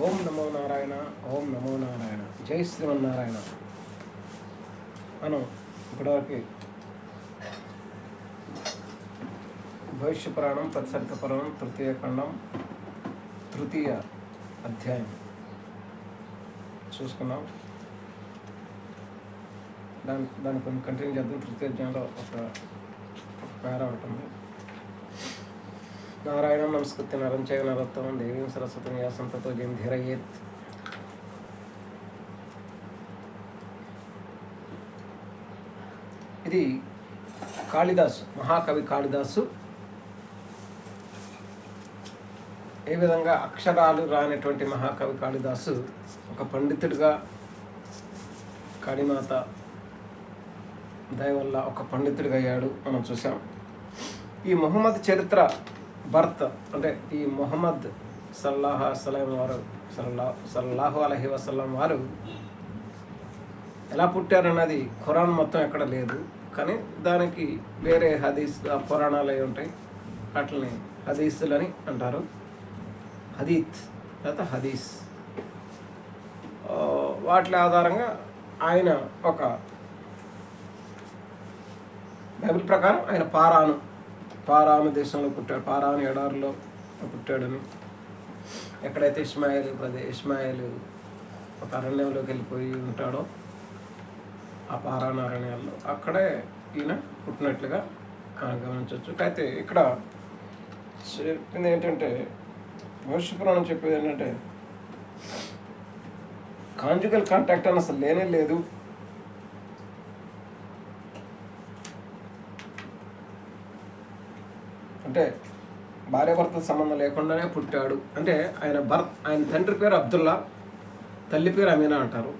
ఓం నమో నారాయణ ఓం నమో నారాయణ. జై శ్రీమన్నారాయణ. మనం ఇప్పటివరకు భవిష్య పురాణం పత్సర్గ పురాణం తృతీయ ఖండం తృతీయ అధ్యాయం చూసుకున్నాం. దాని దాన్ని కొన్ని కంటిన్యూ చేద్దాం. తృతీయ అధ్యాయంలో ఒక పేర ఉంటుంది నారాయణం నమస్కృత్య నరం చైవ నరోత్తమం దేవీం సరస్వతం వ్యాసంతతో జయం ధీరయేత్. ఇది కాళిదాసు మహాకవి కాళిదాసు. ఏ విధంగా అక్షరాలు రానటువంటి మహాకవి కాళిదాసు ఒక పండితుడిగా కాళీమాత దయవల్ల ఒక పండితుడిగా అయ్యాడు మనం చూసాం ఈ మొహమ్మద్ చరిత్ర భర్త అంటే ఈ మొహమ్మద్ సల్లాహ సలాం వారు సల్లా సల్లాహు అలహి వసలం వారు ఎలా పుట్టారన్నది ఖురాన్ మొత్తం ఎక్కడ లేదు. కానీ దానికి వేరే హదీస్ పురాణాలు అవి ఉంటాయి. వాటిని హదీసులని అంటారు. హదీత్ లేదా హదీస్. వాటి ఆధారంగా ఆయన ఒక బైబిల్ ప్రకారం ఆయన పారాను పారాను దేశంలో పుట్టాడు. పారాను ఎడారిలో పుట్టాడని. ఎక్కడైతే ఇస్మాయిల్ ప్రదే ఇస్మాయిల్ ఒక అరణ్యంలోకి వెళ్ళిపోయి ఉంటాడో ఆ పారాను అరణ్యాల్లో అక్కడే ఈయన పుట్టినట్లుగా గమనించవచ్చు. అయితే ఇక్కడ చెప్పింది ఏంటంటే భవిష్య పురాణం చెప్పేది ఏంటంటే కాంజుగల్ కాంటాక్ట్ అని అసలు లేనే లేదు. అంటే భార్యాభర్తల సంబంధం లేకుండానే పుట్టాడు. అంటే ఆయన భర్త ఆయన తండ్రి పేరు అబ్దుల్లా తల్లి పేరు అమీనా అంటారు.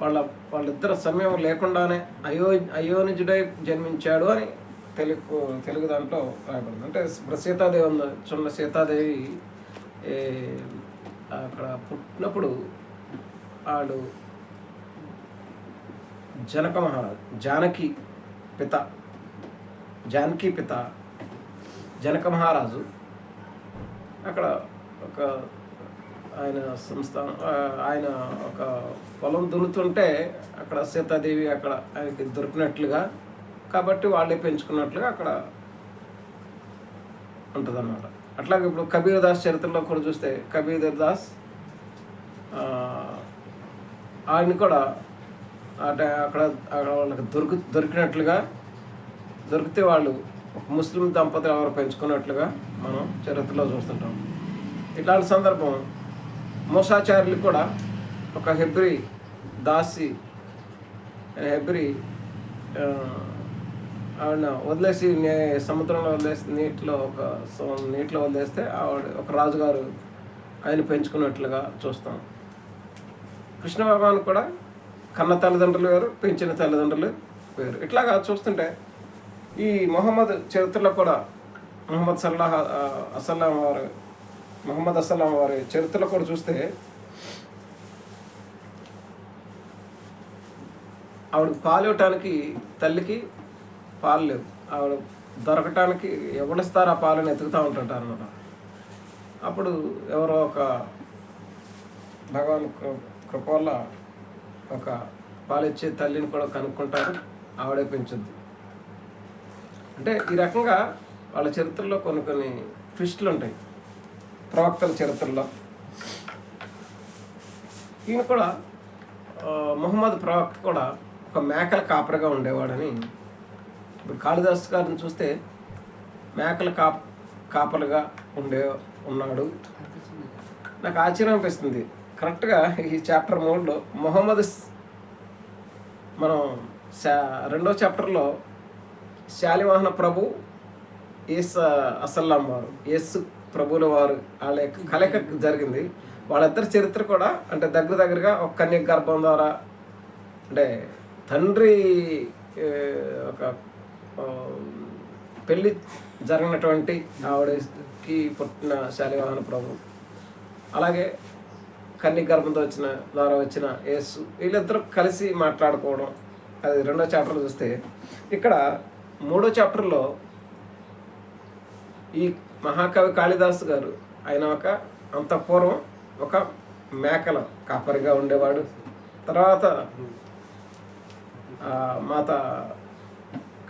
వాళ్ళ వాళ్ళిద్దరు సమయం లేకుండానే అయో అయోనిజుడై జన్మించాడు అని తెలుగు తెలుగు దాంట్లో రాయబడింది. అంటే ఇప్పుడు సీతాదేవి ఉంది చిన్న సీతాదేవి ఏ, అక్కడ పుట్టినప్పుడు ఆడు జనక మహారాజు జానకి పిత. జానకి పిత జనక మహారాజు అక్కడ ఒక ఆయన సంస్థానం ఆయన ఒక పొలం దున్నుతుంటే అక్కడ సీతాదేవి అక్కడ ఆయనకి దొరికినట్లుగా కాబట్టి వాళ్ళే పెంచుకున్నట్లుగా అక్కడ ఉంటుందన్నమాట. అట్లాగే ఇప్పుడు కబీర్ దాస్ చరిత్రలో కూడా చూస్తే కబీర్ దాస్ ఆయన కూడా అంటే అక్కడ అక్కడ వాళ్ళకి దొరికి దొరికినట్లుగా దొరికితే వాళ్ళు ఒక ముస్లిం దంపతులు ఎవరు పెంచుకున్నట్లుగా మనం చరిత్రలో చూస్తుంటాం. ఇట్లాంటి సందర్భం మోసాచార్యులు కూడా ఒక హెబ్రి దాసి హెబ్రి ఆవిడ వదిలేసి నే- సముద్రంలో వదిలేసి నీటిలో ఒక నీటిలో వదిలేస్తే ఆవిడ ఒక రాజుగారు ఆయన పెంచుకున్నట్లుగా చూస్తాం. కృష్ణ భగవాన్ కూడా కన్న తల్లిదండ్రులు వేరు పెంచిన తల్లిదండ్రులు వేరు. ఇట్లాగా చూస్తుంటే ఈ మొహమ్మద్ చరిత్రలో కూడా మొహమ్మద్ సల్లాహ అసలాం వారు మొహమ్మద్ అసలాం వారి చరిత్రలో కూడా చూస్తే ఆవిడ పాలు ఇవ్వటానికి తల్లికి పాలు లేవు. ఆవిడ దొరకటానికి ఎవరిస్తారు ఆ పాలను ఎతుకుతూ ఉంటుంటారు అనమాట అప్పుడు ఎవరో ఒక భగవాన్ కృప వల్ల ఒక పాలిచ్చే తల్లిని కూడా కనుక్కుంటారు. ఆవిడే పెంచుద్ది. అంటే ఈ రకంగా వాళ్ళ చరిత్రలో కొన్ని కొన్ని ట్విస్టులు ఉంటాయి. ప్రవక్తల చరిత్రలో. ఈయన కూడా మొహమ్మద్ ప్రవక్త కూడా ఒక మేకల కాపరగా ఉండేవాడని ఇప్పుడు కాళిదాస్ గారిని చూస్తే మేకల కాప్ కాపలుగా ఉండే ఉన్నాడు. నాకు ఆశ్చర్యం అనిపిస్తుంది. కరెక్ట్గా ఈ చాప్టర్ మూడులో మొహమ్మద్ మనం రెండో చాప్టర్లో శాలివాహన ప్రభు ఏస్ అసల్లాం వారు ఏసు ప్రభుల వారు వాళ్ళ యొక్క కలయిక జరిగింది. వాళ్ళిద్దరి చరిత్ర కూడా అంటే దగ్గర దగ్గరగా ఒక కన్య గర్భం ద్వారా అంటే తండ్రి ఒక పెళ్ళి జరిగినటువంటి ఆవిడకి పుట్టిన శాలివాహన ప్రభు. అలాగే కన్ని గర్భంతో వచ్చిన ద్వారా వచ్చిన యేసు వీళ్ళిద్దరూ కలిసి మాట్లాడుకోవడం అది రెండో చాప్టర్లో చూస్తే ఇక్కడ మూడో చాప్టర్లో ఈ మహాకవి కాళిదాసు గారు ఆయన ఒక అంత పూర్వం ఒక మేకల కాపరిగా ఉండేవాడు. తర్వాత మాత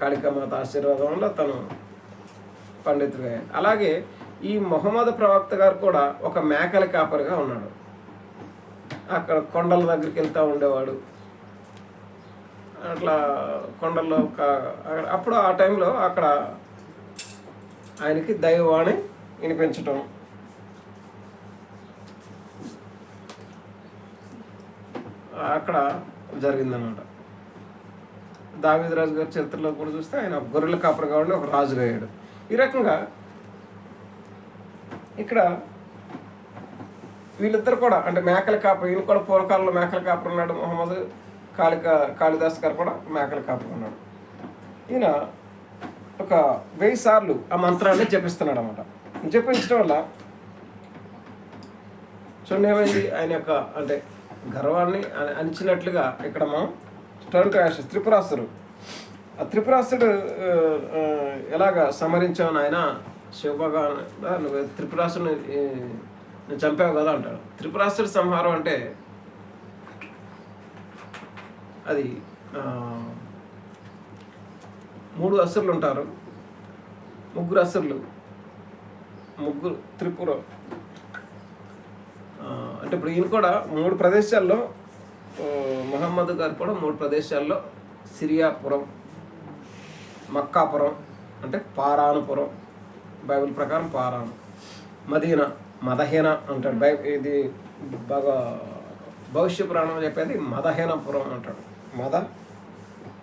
కాళికామాత ఆశీర్వాదం వల్ల తను పండితుడిగా అలాగే ఈ మొహమ్మద్ ప్రవక్త గారు కూడా ఒక మేకల కాపరిగా ఉన్నాడు. అక్కడ కొండల దగ్గరికి వెళ్తూ ఉండేవాడు. అట్లా కొండల్లో ఒక అప్పుడు ఆ టైంలో అక్కడ ఆయనకి దైవవాణి వినిపించటం. అక్కడ జరిగిందనమాట దావీద్ రాజు గారి చరిత్రలో కూడా చూస్తే ఆయన గొర్రెల కాపరిగా కాబట్టి ఒక రాజుగా అయ్యాడు ఈ రకంగా ఇక్కడ వీళ్ళిద్దరు కూడా అంటే మేకల కాపరి ఈయన కూడా పూర్వకాలంలో మేకల కాపరి ఉన్నాడు మొహమ్మద్. కాళిక కాళిదాస్ గారు కూడా మేకలు కాపుకున్నాడు ఈయన ఒక వెయ్యి సార్లు ఆ మంత్రాన్ని జపిస్తున్నాడు అనమాట జపించడం వల్ల చూడండి ఏమైంది? ఆయన యొక్క అంటే గర్వాన్ని అ- అణిచినట్లుగా ఇక్కడ మనం టర్న్ క్రాష్ యాషెస్ త్రిపురాసుడు ఆ త్రిపురాసుడు ఎలాగ సమరించావు ఆయన శివభగవాన్ నువ్వు త్రిపురాసుని చంపావు కదా అంటాడు. త్రిపురాసుడు సంహారం అంటే అది మూడు అసురులు ఉంటారు. ముగ్గురు అసురులు ముగ్గురు త్రిపుర. అంటే ఇప్పుడు ఈయన కూడా మూడు ప్రదేశాల్లో ఆ, మహమ్మద్ గారు కూడా మూడు ప్రదేశాల్లో సిరియాపురం మక్కాపురం అంటే పారానుపురం బైబిల్ ప్రకారం పారాను. మదీనా మదహీన అంటాడు. బై ఇది బాగా భవిష్య పురాణం చెప్పేది మదహీనపురం అంటాడు. మద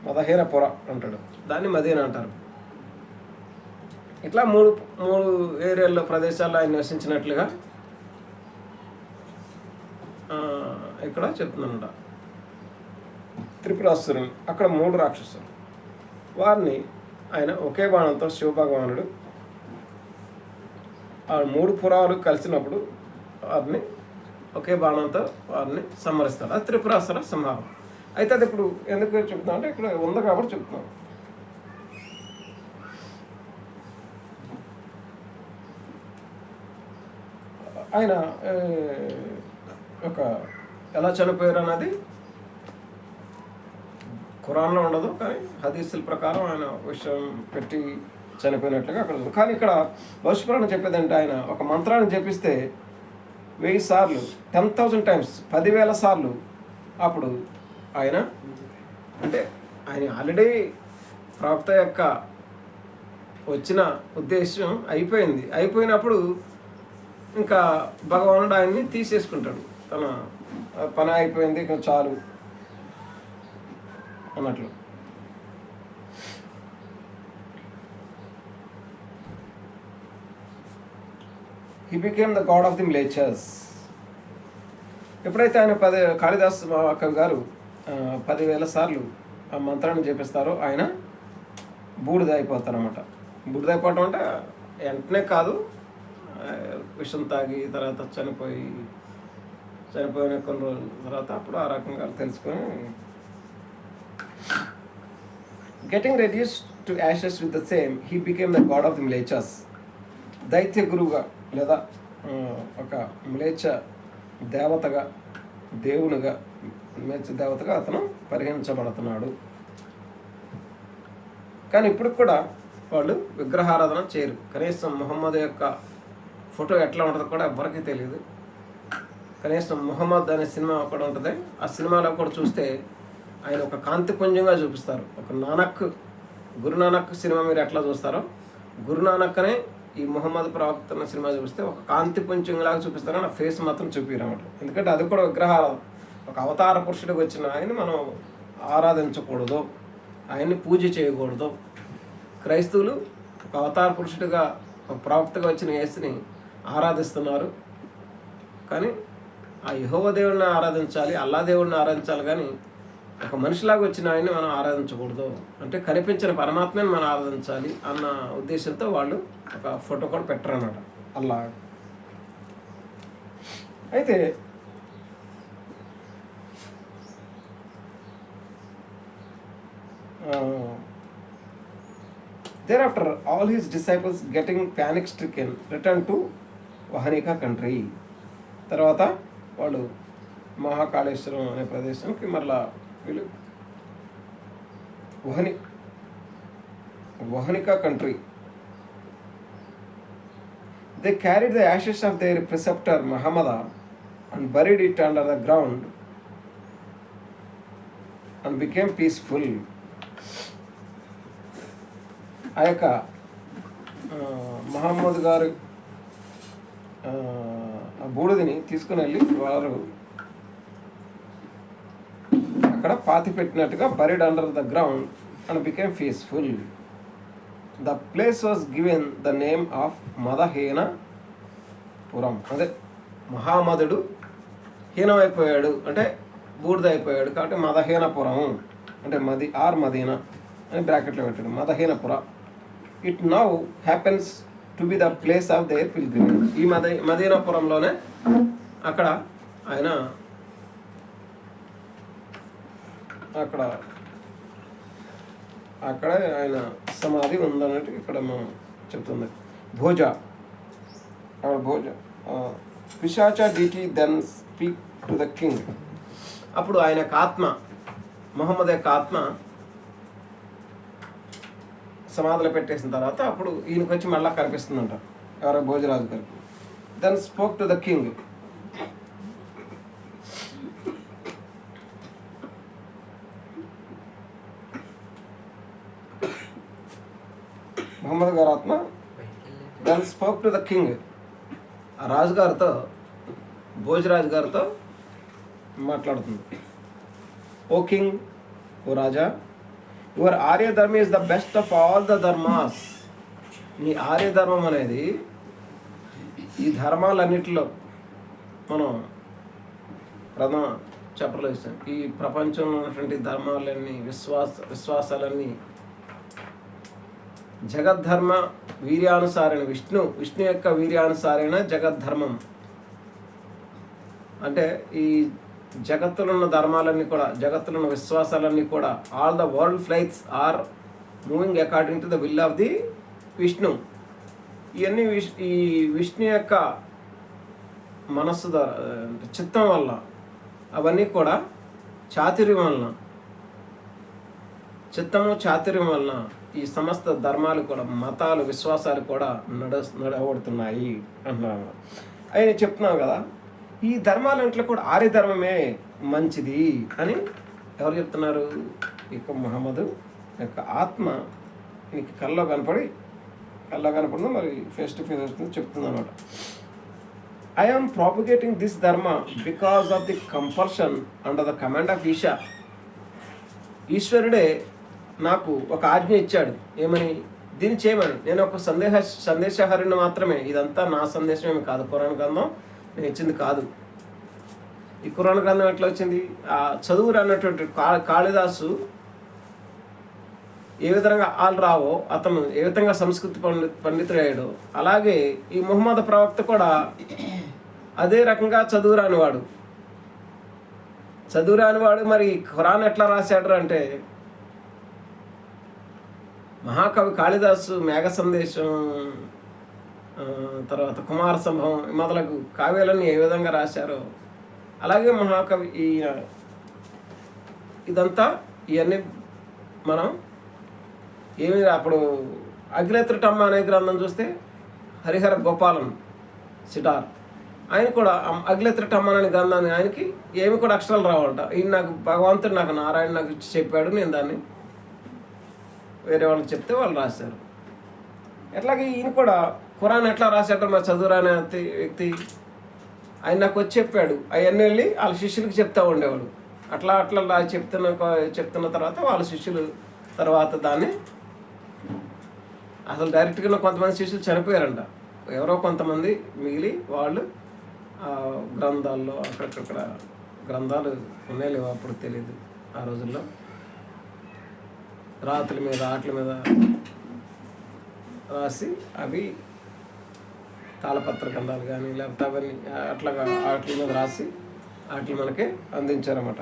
మదహీనపుర అంటాడు. దాన్ని మదీనా అంటారు. ఇట్లా మూడు మూడు ఏరియాల్లో ప్రదేశాల్లో ఆయన నివసించినట్లుగా ఇక్కడ చెప్తున్నానంట త్రిపురాసురుని అక్కడ మూడు రాక్షసులు. వారిని ఆయన ఒకే బాణంతో శివభగవానుడు ఆ మూడు పురాలు కలిసినప్పుడు వారిని ఒకే బాణంతో వారిని సంహరిస్తాడు. అది త్రిపురాసుర సంహారం. అయితే అది ఇప్పుడు ఎందుకు చెప్తున్నా అంటే ఇక్కడ ఉంది కాబట్టి చెప్తున్నాం. ఆయన ఒక ఎలా చనిపోయారు అన్నది ఖురాన్లో ఉండదు కానీ హదీసుల ప్రకారం ఆయన విషయం పెట్టి చనిపోయినట్లుగా అక్కడ కానీ ఇక్కడ భవిష్యపురాణం చెప్పేదంటే ఆయన ఒక మంత్రాన్ని జపిస్తే వెయ్యి సార్లు టెన్ థౌజండ్ టైమ్స్ పదివేల సార్లు అప్పుడు ఆయన అంటే ఆయన ఆల్రెడీ ప్రవక్త యొక్క వచ్చిన ఉద్దేశం అయిపోయింది. అయిపోయినప్పుడు ఇంకా భగవానుడు ఆయన్ని తీసేసుకుంటాడు. తన పని అయిపోయింది ఇంకా చాలు అన్నట్లు. He became the god of the Mlecchas ఎప్పుడైతే ఆయన పది కాళిదాస్ కవి గారు పదివేల సార్లు ఆ మంత్రాన్ని చేపిస్తారో ఆయన బూడిద అయిపోతారనమాట బూడిద అయిపోవటం అంటే వెంటనే కాదు విషం తాగి తర్వాత చనిపోయి చనిపోయిన కొన్ని రోజుల తర్వాత అప్పుడు ఆ రకంగా తెలుసుకొని getting reduce to ashes with the same he became the god of the Mlecchas దైత్య గురువుగా లేదా ఒక మిలేచ దేవతగా దేవునిగా దేవతగా అతను పరిగణించబడుతున్నాడు. కానీ ఇప్పుడు కూడా వాళ్ళు విగ్రహారాధన చేయరు. కనీసం మొహమ్మద్ యొక్క ఫోటో ఎట్లా ఉంటుందో కూడా ఎవరికీ తెలియదు కనీసం మొహమ్మద్ అనే సినిమా ఒకటి ఉంటుంది. ఆ సినిమాలో కూడా చూస్తే ఆయన ఒక కాంతిపుంజంగా చూపిస్తారు. ఒక నానక్ గురు నానక్ సినిమా మీరు ఎట్లా చూస్తారో గురు నానక్ అనే ఈ మొహమ్మద్ ప్రవక్త సినిమా చూపిస్తే ఒక కాంతిపుంజంలాగా చూపిస్తారు నా ఫేస్ మాత్రం చూపిరన్నమాట ఎందుకంటే అది కూడా విగ్రహారాధన. ఒక అవతార పురుషుడికి వచ్చిన ఆయన్ని మనం ఆరాధించకూడదు. ఆయన్ని పూజ చేయకూడదు. క్రైస్తవులు ఒక అవతార పురుషుడిగా ఒక ప్రవక్తగా వచ్చిన యేసుని ఆరాధిస్తున్నారు. కానీ ఆ యహోవ దేవుడిని ఆరాధించాలి అల్లా దేవుడిని ఆరాధించాలి కానీ ఒక మనిషిలాగా వచ్చిన ఆయన్ని మనం ఆరాధించకూడదు. అంటే కనిపించిన పరమాత్మని మనం ఆరాధించాలి అన్న ఉద్దేశంతో వాళ్ళు ఒక ఫోటో కూడా పెట్టరు అన్నమాట అల్లా. అయితే thereafter all his disciples getting panic stricken returned to Vahanika country తర్వాత వాళ్ళు మహాకాళేశ్వరం అనే ప్రదేశానికి మరలా వీళ్ళు వహని Vahanika country they carried the ashes of their preceptor Mahammada and buried it under the ground and became peaceful ఆ యొక్క మహమ్మద్ గారు ఆ, బూడిదని తీసుకుని వెళ్ళి వారు అక్కడ పాతి పెట్టినట్టుగా buried under the ground and became peaceful the place was given the name of Madahinapuram అదే మహామదుడు హీనమైపోయాడు అంటే బూడిద అయిపోయాడు కాబట్టి మదహీనపురం అంటే మది ఆర్ మదీనా అని బ్రాకెట్లో పెట్టాడు. Madahinapura. It now happens to be the place of their pilgrimage ఈ మద మదీనాపురంలోనే అక్కడ ఆయన అక్కడ అక్కడ ఆయన సమాధి ఉందన్నట్టు ఇక్కడ మనం చెప్తుంది. భోజ. అక్కడ Bhoja. పిశాచ deity then speak to the king. అప్పుడు ఆయన ఆత్మ మొహమ్మద్ యొక్క ఆత్మ సమాధిలో పెట్టేసిన తర్వాత అప్పుడు ఈయనకి వచ్చి మళ్ళా కనిపిస్తుందంట. ఎవరో భోజరాజు గారికి then spoke to the king Muhammad గారి ఆత్మ then spoke to the king ఆ రాజుగారితో భోజరాజు గారితో మాట్లాడుతుంది. O king o raja your Arya dharma is the best of all the dharmas నీ ఆర్య ధర్మం అనేది ఈ ధర్మాలన్నిటిలో మనం ప్రథమ చెప్పలేస్తాం ఈ ప్రపంచంలో ఉన్నటువంటి ధర్మాలన్నీ విశ్వాస విశ్వాసాలన్నీ జగద్ధర్మ వీర్యానుసారైన విష్ణు విష్ణు యొక్క వీర్యానుసారైన జగద్ధర్మం. అంటే ఈ జగత్తులో ఉన్న ధర్మాలన్నీ కూడా జగత్తులో ఉన్న విశ్వాసాలన్నీ కూడా all the world flights are moving according to the will of the Vishnu ఇవన్నీ విష్ ఈ విష్ణు యొక్క మనస్సు ద్వారా చిత్తం వల్ల అవన్నీ కూడా చాతుర్యం వలన చిత్తము చాతుర్యం వలన ఈ సమస్త ధర్మాలు కూడా మతాలు విశ్వాసాలు కూడా నడ నడవడుతున్నాయి అంటున్నాను. ఆయన చెప్తున్నాం కదా ఈ ధర్మాలంట్లో కూడా ఆర్య ధర్మమే మంచిది. అని ఎవరు చెప్తున్నారు? ఇక మహమ్మదు యొక్క ఆత్మ నీకు కళ్ళలో కనపడి కళ్ళలో కనపడిందో మరి ఫేస్ టు ఫేస్ వస్తుంది చెప్తుంది అనమాట I am propagating this dharma because of the compulsion under the command of Isha ఈశ్వరుడే నాకు ఒక ఆజ్ఞ ఇచ్చాడు. ఏమని? దీన్ని చేయమని. నేను ఒక సందేహ సందేశహరిని మాత్రమే. ఇదంతా నా సందేశమేమి కాదు. పురాణ గ్రంథం నేను ఇచ్చింది కాదు. ఈ కురాణ గ్రంథం ఎట్లా వచ్చింది? ఆ చదువు రానటువంటి కా కాళిదాసు ఏ విధంగా ఆలు రావో అతను ఏ విధంగా సంస్కృతి పండి పండితుడయ్యాడో అలాగే ఈ ముహమ్మద్ ప్రవక్త కూడా అదే రకంగా చదువు రానివాడు చదువు రానివాడు మరి ఖురాన్ ఎట్లా రాశాడు అంటే మహాకవి కాళిదాసు మేఘ సందేశం తర్వాత కుమార సంభవం మొదలగు కావ్యాలన్నీ ఏ విధంగా రాశారో. అలాగే మహాకవి ఈయన ఇదంతా ఇవన్నీ మనం ఏమి అప్పుడు అఖిలేత్రుటమ్మ అనే గ్రంథం చూస్తే హరిహర గోపాలం సిటార్ ఆయన కూడా అఖిలేత్రుటమ్మ అనే గ్రంథాన్ని ఆయనకి ఏమి కూడా అక్షరాలు రావంట. ఈయన నాకు భగవంతుడు నాకు నారాయణ నాకు ఇచ్చి చెప్పాడు నేను దాన్ని వేరే వాళ్ళకి చెప్తే వాళ్ళు రాశారు. ఎట్లాగే ఈయన కూడా ఖురాన్ ఎట్లా రాశాడు మరి చదువురాని వ్యక్తి వ్యక్తి. ఆయన నాకు వచ్చి చెప్పాడు. అవన్నీ వెళ్ళి వాళ్ళ శిష్యులకు చెప్తా ఉండేవాడు. అట్లా అట్లా రా చెప్తున్న చెప్తున్న తర్వాత వాళ్ళ శిష్యులు తర్వాత దాన్ని అసలు డైరెక్ట్గా కొంతమంది శిష్యులు చనిపోయారంట. ఎవరో కొంతమంది మిగిలి వాళ్ళు ఆ గ్రంథాల్లో అక్కడక్కడ గ్రంథాలు ఉన్నాయి లేవు అప్పుడు తెలియదు ఆ రోజుల్లో. రాత్రుల మీద ఆటల మీద రాసి అవి తాళపత్ర గ్రంథాలు కానీ లేకపోతే అవన్నీ అట్లా వాటి మీద రాసి వాటిని మనకి అందించారన్నమాట.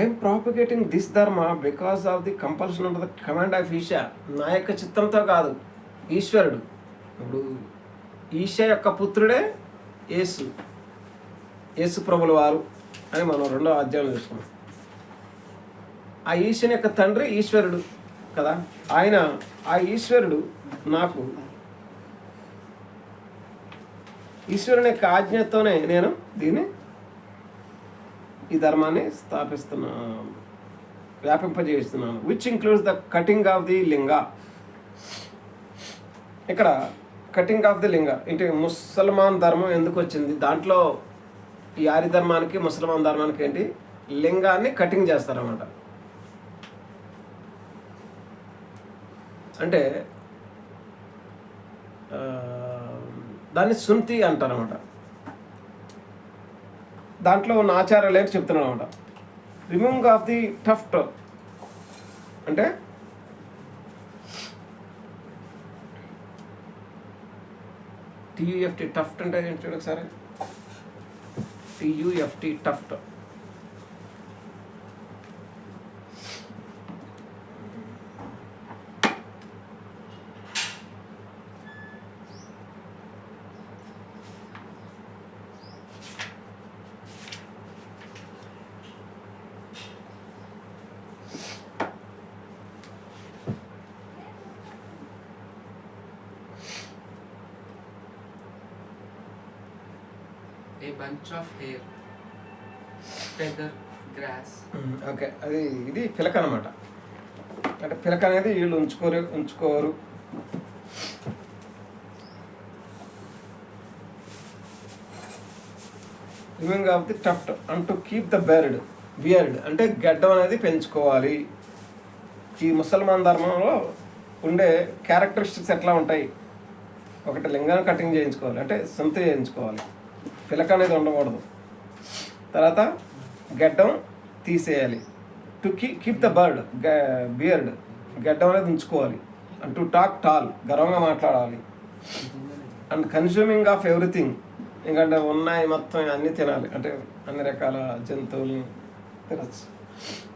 I'm propagating this dharma because of the compulsion of the command of Isha నా యొక్క చిత్తంతో కాదు ఈశ్వరుడు. ఇప్పుడు ఈశా యొక్క పుత్రుడే యేసు. యేసు ప్రభుల వారు. అని మనం రెండో అధ్యాయం చూసుకున్నాం ఆ ఈశ్వని యొక్క తండ్రి ఈశ్వరుడు కదా? ఆయన ఆ ఈశ్వరుడు నాకు ఈశ్వరుని యొక్క ఆజ్ఞతోనే నేను దీన్ని ఈ ధర్మాన్ని స్థాపిస్తున్నా వ్యాపింపజేస్తున్నాను which includes the cutting of the linga ఇక్కడ కటింగ్ ఆఫ్ ది లింగ అంటే ముసల్మాన్ ధర్మం ఎందుకు వచ్చింది? దాంట్లో ఈ ఆర్య ధర్మానికి ముసల్మాన్ ధర్మానికి ఏంటి? లింగాన్ని కటింగ్ చేస్తారన్నమాట. అంటే దాన్ని సుంతి అంటారన్నమాట. దాంట్లో ఉన్న ఆచారాలు ఏంటి చెప్తున్నాను అనమాట రిమూవింగ్ ఆఫ్ ది టఫ్ట్ అంటే టీయూఎఫ్టీ టఫ్ట్ అంటే ఏంటి చూడు ఒకసారి TUFT tuft A bunch of hair, feather, grass. Okay. అది ఇది పిలక అనమాట అంటే పిలక అనేది వీళ్ళు ఉంచుకోరు ఉంచుకోరు. Trimming of the tuft and to keep the bird beard. అంటే గడ్డం అనేది పెంచుకోవాలి. ఈ ముసల్మాన్ ధర్మంలో ఉండే క్యారెక్టరిస్టిక్స్ ఎట్లా ఉంటాయి? ఒకటి లింగాన్ని కటింగ్ చేయించుకోవాలి. అంటే సొంత చేయించుకోవాలి. పిలక అనేది ఉండకూడదు. తర్వాత గడ్డం తీసేయాలి. టు కీ కీప్ ద బర్డ్ బియర్డ్ గడ్డం అనేది ఉంచుకోవాలి. అండ్ టు టాక్ టాల్ గర్వంగా మాట్లాడాలి. అండ్ కన్స్యూమింగ్ ఆఫ్ ఎవ్రీథింగ్ ఎందుకంటే ఉన్నాయి మొత్తం అన్నీ తినాలి. అంటే అన్ని రకాల జంతువుల్ని తినచ్చు.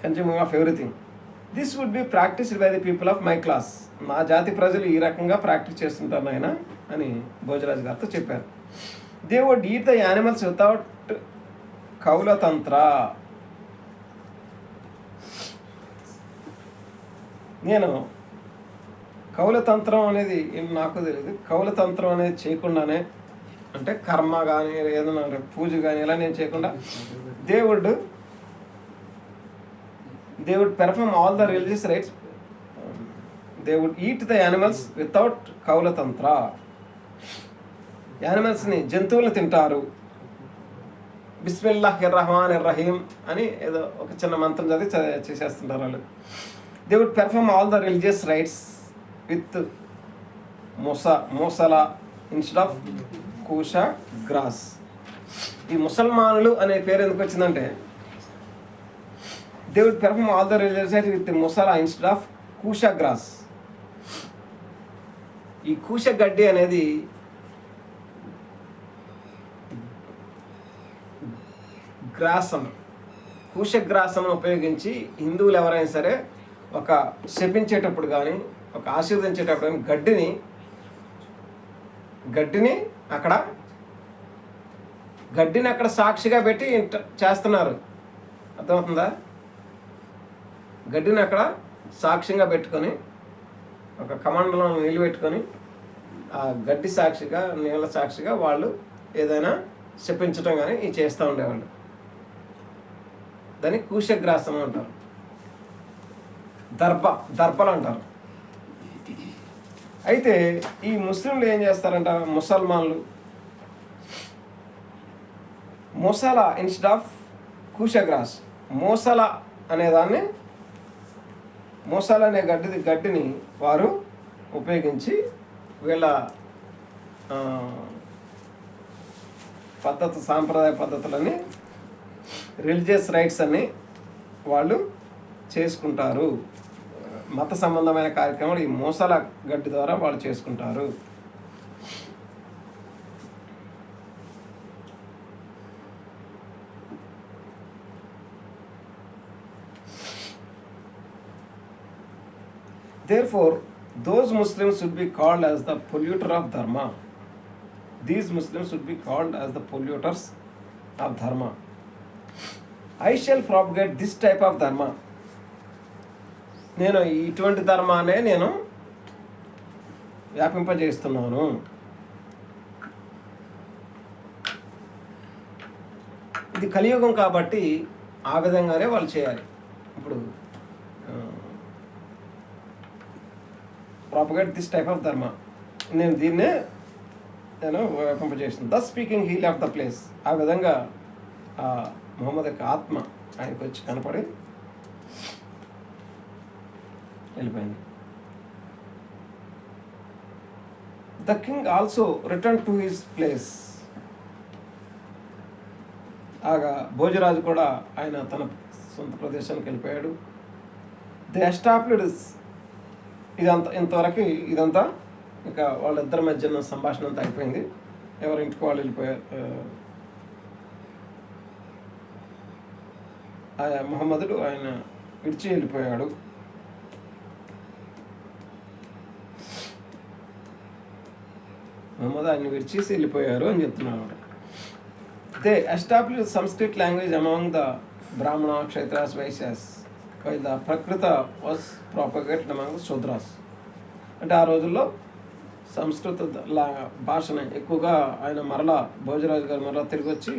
Consuming of everything this would be practised by the people of my class నా జాతి ప్రజలు ఈ రకంగా ప్రాక్టీస్ చేస్తుంటారు నాయన అని భోజరాజు గారితో చెప్పారు. They would eat the animals without Kaulatantra. నేను కౌలతంత్రం అనేది నాకు తెలియదు కౌలతంత్రం అనేది చేయకుండానే అంటే కర్మ కానీ ఏదైనా అంటే పూజ కానీ ఇలా నేను చేయకుండా దేవుడు దేవుడు perform all the religious rites they would eat the animals without Kaulatantra. యానిమల్స్ని జంతువులు తింటారు. బిస్మిల్లాహ్ రహమాన్ రహీం అని ఏదో ఒక చిన్న మంత్రం చదివి చేసేస్తుంటారు వాళ్ళు. They would perform all the religious rites with ముస musala instead of kusha grass ఈ ముసల్మానులు అనే పేరు ఎందుకు వచ్చిందంటే they would perform all the religious rites with musala instead of kusha grass ఈ కూష గడ్డి అనేది గ్రాసం కూశగ్రాసం ఉపయోగించి హిందువులు ఎవరైనా సరే ఒక శపించేటప్పుడు కానీ ఒక ఆశీర్వదించేటప్పుడు కానీ గడ్డిని గడ్డిని అక్కడ గడ్డిని అక్కడ సాక్షిగా పెట్టి చేస్తున్నారు. అర్థమవుతుందా? గడ్డిని అక్కడ సాక్ష్యంగా పెట్టుకొని ఒక కమండలం నిలబెట్టుకొని ఆ గడ్డి సాక్షిగా నీళ్ళ సాక్షిగా వాళ్ళు ఏదైనా శపించడం కానీ చేస్తూ ఉండేవాళ్ళు. దాన్ని కూశగ్రాసం అంటారు. దర్భ దర్భలు అంటారు. అయితే ఈ ముస్లింలు ఏం చేస్తారంట? ముసల్మాన్లు. మొసల ఇన్స్టెడ్ ఆఫ్ కూశగ్రాస్. మోసల అనేదాన్ని మోసల అనే గడ్డి గడ్డిని వారు ఉపయోగించి వీళ్ళ పద్ధతి సాంప్రదాయ పద్ధతులని రిలీజియస్ రైట్స్ అని వాళ్ళు చేసుకుంటారు. మత సంబంధమైన కార్యక్రమాలు ఈ మోసాల గడ్డి ద్వారా వాళ్ళు చేసుకుంటారు. Therefore those Muslims should be called as the polluter of dharma these Muslims should be called as the polluters of dharma I shall propagate this type of dharma నేను ఇటువంటి ధర్మానే నేను వ్యాపింపజేస్తున్నాను. ఇది కలియుగం కాబట్టి ఆ విధంగానే వాళ్ళు చేయాలి. ఇప్పుడు propagate this type of dharma నేను దీన్నే నేను వ్యాపింపజేస్తున్నాను. The speaking heal of the place ఆ విధంగా మొహమ్మద్ యొక్క ఆత్మ ఆయనకు వచ్చి కనపడి వెళ్ళిపోయింది. The king also return to his place. ఆగా భోజరాజు కూడా ఆయన తన సొంత ప్రదేశానికి వెళ్ళిపోయాడు. ది ఎస్టాబ్లిడ్ ఇదంతా ఇంతవరకు ఇదంతా ఇక వాళ్ళిద్దరి మధ్య సంభాషణ అంతా అయిపోయింది. ఎవరింటికి వాళ్ళు వెళ్ళిపోయారు ఆ, మహమ్మదుడు ఆయన విడిచి వెళ్ళిపోయాడు. మహమ్మద్ ఆయన విడిచేసి వెళ్ళిపోయారు అని చెప్తున్నాడు they establish Sanskrit language among the Brahmana Kshatras Vaishyas by the Prakrit was propagate among Shudras అంటే ఆ రోజుల్లో సంస్కృత లా భాషని ఎక్కువగా ఆయన మరలా భోజరాజు గారు మరలా తిరిగి వచ్చి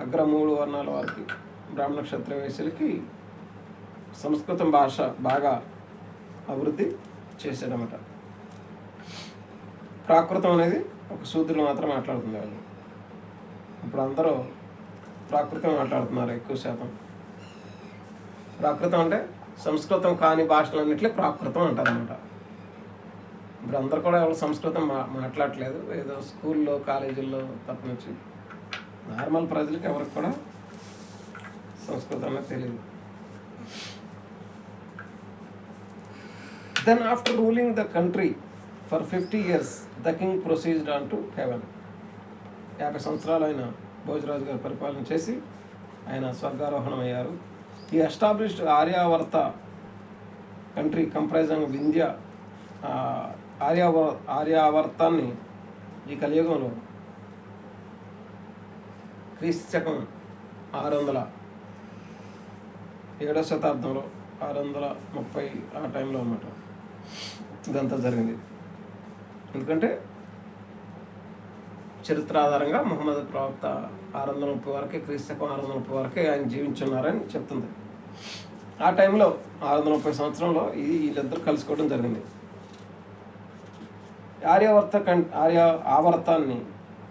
అగ్ర మూడు వర్ణాల వారికి బ్రాహ్మణ క్షత్ర సంస్కృతం భాష బాగా అభివృద్ధి చేశాడనమాట ప్రాకృతం అనేది ఒక శూద్రులు మాత్రం మాట్లాడుతుంది వాళ్ళు ఇప్పుడు అందరూ ప్రాకృతం మాట్లాడుతున్నారు ఎక్కువ శాతం. ప్రాకృతం అంటే సంస్కృతం కాని భాషలన్నింటినీ ప్రాకృతం అంటారనమాట ఇప్పుడు అందరు కూడా ఎవరు సంస్కృతం మా మాట్లాడట్లేదు. ఏదో స్కూల్లో కాలేజీల్లో తప్పనిచ్చి నార్మల్ ప్రజలకు ఎవరికి కూడా సంస్కృతమే తెలియదు then after ruling the country for fifty years the king proceeded on to heaven యాభై సంవత్సరాలు ఆయన భోజరాజు గారు పరిపాలన చేసి ఆయన స్వర్గారోహణం అయ్యారు. He established Aryavarta country comprising Vindhya ఆర్యావర్ ఆర్యావ ఆర్యావర్తాన్ని ఈ కలియుగంలో క్రీస్తు శకం ఆరు వందల ఏడో శతాబ్దంలో ఆరు వందల ముప్పై ఆ టైంలో అన్నమాట. ఇదంతా జరిగింది. ఎందుకంటే చరిత్ర ఆధారంగా ముహమ్మద్ ప్రవక్త ఆరు వందల ముప్పై వరకే క్రీస్తకం ఆరు వందల ముప్పై వరకే ఆయన జీవించున్నారని చెప్తుంది. ఆ టైంలో ఆరు వందల ముప్పై సంవత్సరంలో ఇది వీళ్ళిద్దరు కలుసుకోవడం జరిగింది. ఆర్యావర్త కం ఆర్య ఆవర్తాన్ని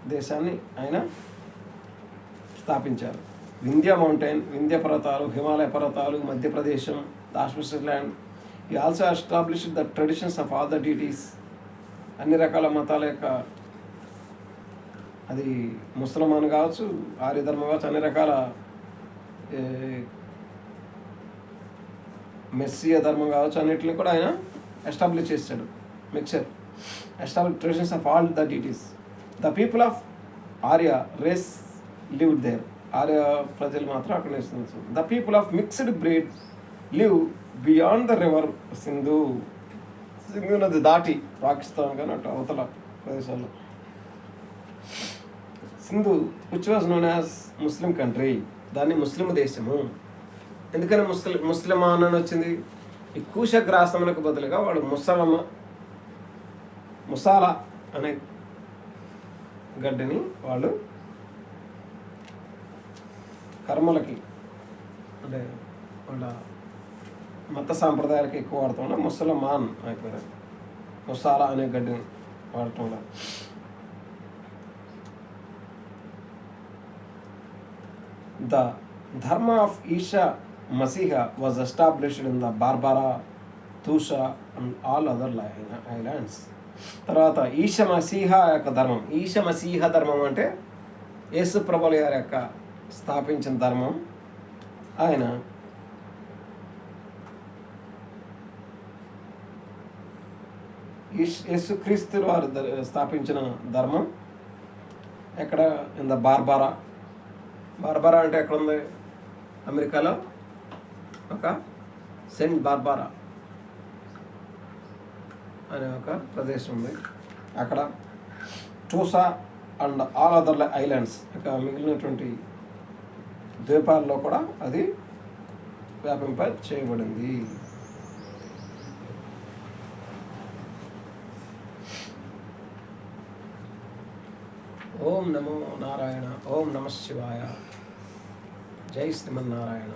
దేశాన్ని ఆయన స్థాపించారు. వింధ్య మౌంటైన్ వింధ్య పర్వతాలు హిమాలయ పర్వతాలు మధ్యప్రదేశం land he also establish the traditions of all the deities అన్ని రకాల మతాల యొక్క అది ముసల్మాన్ కావచ్చు ఆర్య ధర్మం కావచ్చు అన్ని రకాల మెస్సియ ధర్మం కావచ్చు అన్నిటిని కూడా ఆయన ఎస్టాబ్లిష్ చేశాడు mixer establish traditions of all the deities the people of Arya race lived there Arya ప్రజలు మాత్రం అక్కడ నివసిస్తారు the people of mixed breed live beyond the river Sindhu Sindhu నది దాటి పాకిస్తాన్ కానీ అటు అవతల ప్రదేశాల్లో. Sindhu which was known as Muslim country దాన్ని ముస్లిం దేశము. ఎందుకని ముస్లిం ముస్లిమాన్ అని వచ్చింది? ఈ కూశగ్రాసములకు బదులుగా వాడు ముసలమ ముసాలా అనే గడ్డిని వాళ్ళు కర్మలకి అంటే వాళ్ళ మత సాంప్రదాయాలకి ఎక్కువ వాడటం వల్ల ముసలమాన్ అయిపోయారు. ముసాలా అనే గడ్డిని వాడటం వల్ల. The dharma of Isha Masih was established in the బార్బారా తూషా అండ్ ఆల్ అదర్ ఐలాండ్స్. తర్వాత ఈశ మసీహ యొక్క ధర్మం. ఈశ మసీహ ధర్మం అంటే యేసు ప్రభుల గారి యొక్క స్థాపించిన ధర్మం ఆయన. ఈశ్- యేసుక్రీస్తు వారు స్థాపించిన ధర్మం ఎక్కడ? In the బార్బారా. బార్బారా అంటే ఎక్కడ ఉంది అమెరికాలో? ఒక సెంట్ బార్బారా అనే ఒక ప్రదేశం ఉంది. అక్కడ టూసా అండ్ ఆల్ అదర్ ఐలాండ్స్ ఇక మిగిలినటువంటి ద్వీపాల్లో కూడా అది వ్యాపింప చేయబడింది ఓం నమో నారాయణ ఓం నమ శివాయ. జై శ్రీమన్నారాయణ.